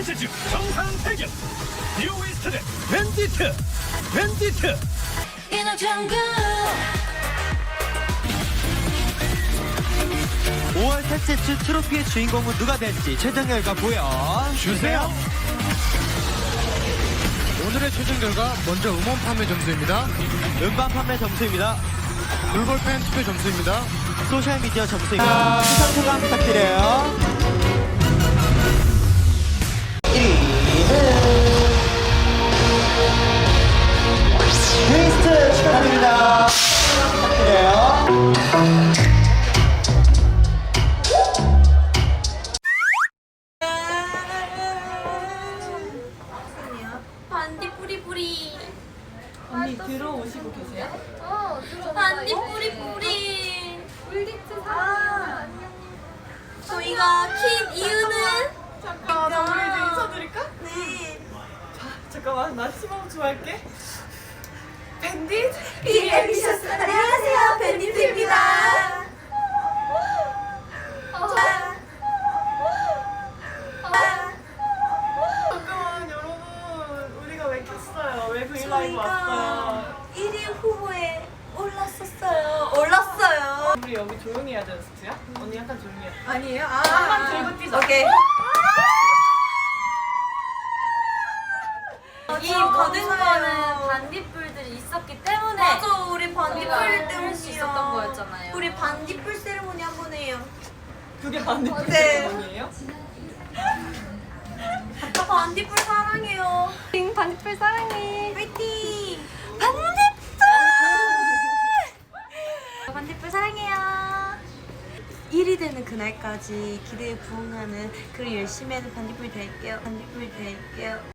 콘텐츠 정상 대결 뉴이스트 대 a jungle 5월 셋째 주 트로피의 주인공은 누가 될지 최종 결과 보여주세요. 오늘의 최종 결과 먼저 음원 판매 점수입니다. 음반 판매 점수입니다. 돌볼펜 투표 점수입니다. 소셜미디어 점수입니다. 수상 소감 부탁드려요. 뿌리뿌리 언니 들어오시고 계세요? 어 반디 뿌리 뿌리. 꿀리트 사 저희가 킨 이유는 잠깐만 나 우리 이제 인사드릴까? 네. 잠깐만 나 시범 좋아할게. 밴딧? 비엠비셔스 왔어요? 1위 후보에 올랐었어요. 올랐어요. 우리 여기 조용히 해야 되는 스트야? 언니 약간 조용히 해. 아니에요? 아, 한번 들고 뛰자. 오케이. 이 모든 거는 반딧불들이 있었기 때문에 맞아 우리 반딧불 때문에 할수 있었던 거였잖아요. 우리 반딧불 세레모니 한 번 해요. 그게 반딧 네. 언니예요? 반딧불 사랑해요. 반딧불 사랑해 반딧불 사랑해요. 1위 되는 그날까지 기대에 부응하는 그리 열심히 하는 반딧불 될게요. 반딧불 될게요